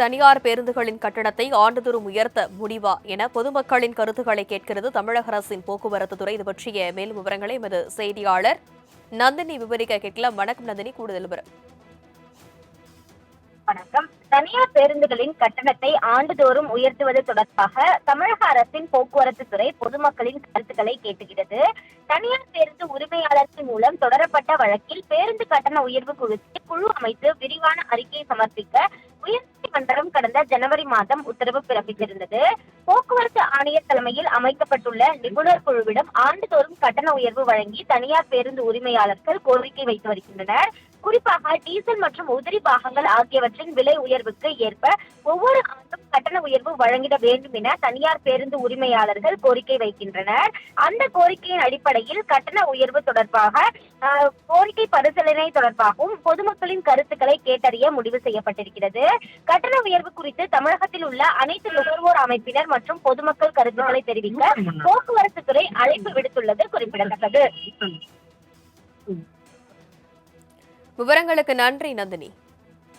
தனியார் பேருந்துகளின் கட்டணத்தை ஆண்டுதோறும் உயர்த்த முடிவா என பொதுமக்களின் கருத்துக்களை கேட்கிறது தமிழக அரசின் போக்குவரத்து துறை. இது பற்றிய மேலும் விவரங்களை எமது செய்தியாளர் நந்தினி விவரிக்க கேட்கலாம். வணக்கம் நந்தினி கூடுதல் விவரம். வணக்கம். தனியார் பேருந்துகளின் கட்டணத்தை ஆண்டுதோறும் உயர்த்துவது தொடர்பாக தமிழக அரசின் போக்குவரத்து துறை பொதுமக்களின் கருத்துக்களை கேட்டுகிறது. தனியார் பேருந்து உரிமையாளர்கள் மூலம் தொடரப்பட்ட வழக்கில் பேருந்து கட்டண உயர்வு குறித்து குழு அமைத்து விரிவான அறிக்கை சமர்ப்பிக்க உயர் கடந்த ஜனவரி மாதம் உத்தரவு பிறப்பித்திருந்தது. போக்குவரத்து ஆணையர் தலைமையில் அமைக்கப்பட்டுள்ள நிபுணர் குழுவிடம் ஆண்டுதோறும் கட்டண உயர்வு வழங்கி தனியார் பேருந்து உரிமையாளர்கள் கோரிக்கை வைத்து வருகின்றனர். குறிப்பாக டீசல் மற்றும் உதிரி பாகங்கள் ஆகியவற்றின் விலை உயர்வுக்கு ஏற்ப ஒவ்வொரு ஆண்டும் கட்டண உயர்வு வழங்கிட வேண்டும் என தனியார் பேருந்து உரிமையாளர்கள் கோரிக்கை வைக்கின்றனர். அந்த கோரிக்கையின் அடிப்படையில் கட்டண உயர்வு தொடர்பாக கோரிக்கை பரிசீலனை தொடர்பாகவும் பொதுமக்களின் கருத்துக்களை கேட்டறிய முடிவு செய்யப்பட்டிருக்கிறது. கட்டண உயர்வு குறித்து தமிழகத்தில் உள்ள அனைத்து நுகர்வோர் அமைப்பினர் மற்றும் பொதுமக்கள் கருத்துக்களை தெரிவிக்க போக்குவரத்து துறை அழைப்பு விடுத்துள்ளது குறிப்பிடத்தக்கது. விவரங்களுக்கு நன்றி நந்தினி.